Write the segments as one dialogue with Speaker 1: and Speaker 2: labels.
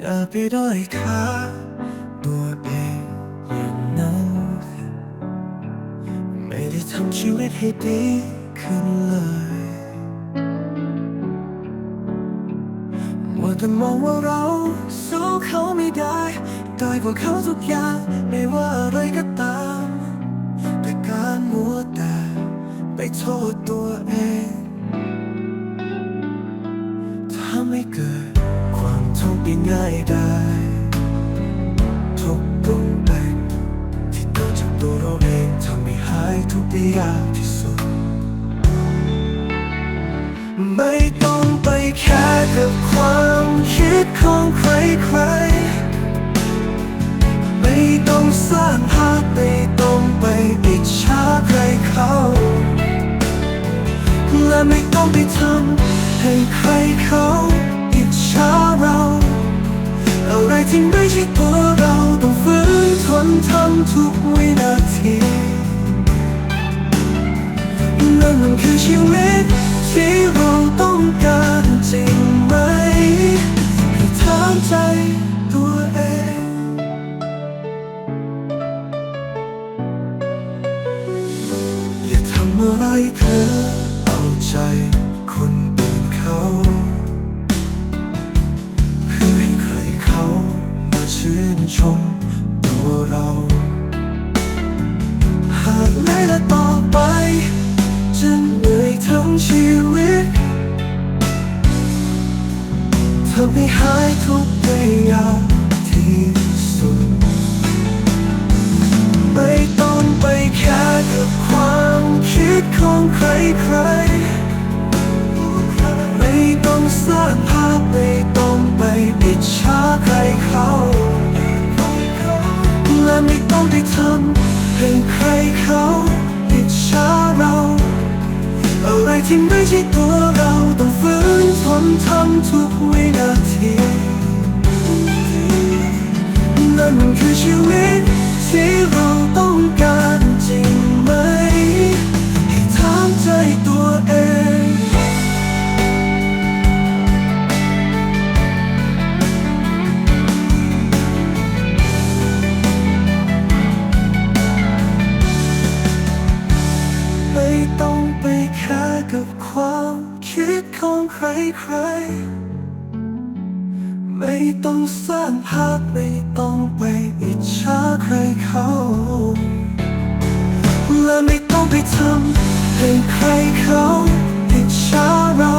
Speaker 1: อย่าไปด้อยค่าตัวเองอย่างนั้นไม่ได้ทำชีวิตให้ดีขึ้นเลยมัวแต่มองว่าเราสู้เขาไม่ได้ด้อยกว่าเขาทุกอย่างไม่ว่าอะไรก็ตาม แต่การมัวแต่ไปโทษตัวเองทำให้เกิด ทุกยังง่ายได้ทุกปรุงแต่งที่เกิดจากตัวเราเองทำให้หายทุกข์ได้ยากที่สุด ไม่ต้องไปแค่กับความคิดของใครๆไม่ต้องสร้างภาพไม่ต้องไปอิจฉาใครเขา และไม่ต้องไปทำ ที่ไม่ใช่ตัวเราต้องฝืนทนทำทุกวินาทีนั่นมันคือชีวิต ชมตัวเรา หากในและต่อไปจะเหนื่อยทั้งชีวิตทำให้หายทุกข์ได้ยากที่สุด ไม่ต้องไปแค่กับความคิดของใครๆไม่ต้องสร้างภาพไม่ต้อง ที่ไม่ใช่ตัวเราต้องฝืนทนทำทุกวิ ดของใคร ไม่ต้องสร้างภาพไม่ต้องไปอิจฉาใครเขาและไม่ต้องไปทำให้ใครเขาอิจฉาเรา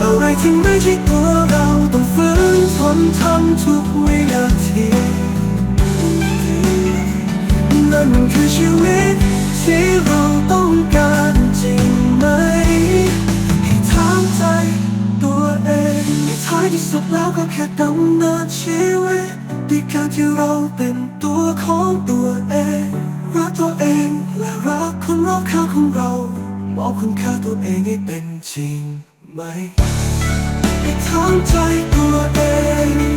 Speaker 1: อะไรที่ไม่ใช่ตัวเราต้องฝืนทนทำทุกวินาที ก็แค่ดำเนินชีวิตด้วยการที่เราเป็นตัวของตัวเอง รักตัวเองและรักคนรอบข้างของเรามองคุณค่าตัวเองให้เป็นจริงไหมให้ถามใจตัวเอง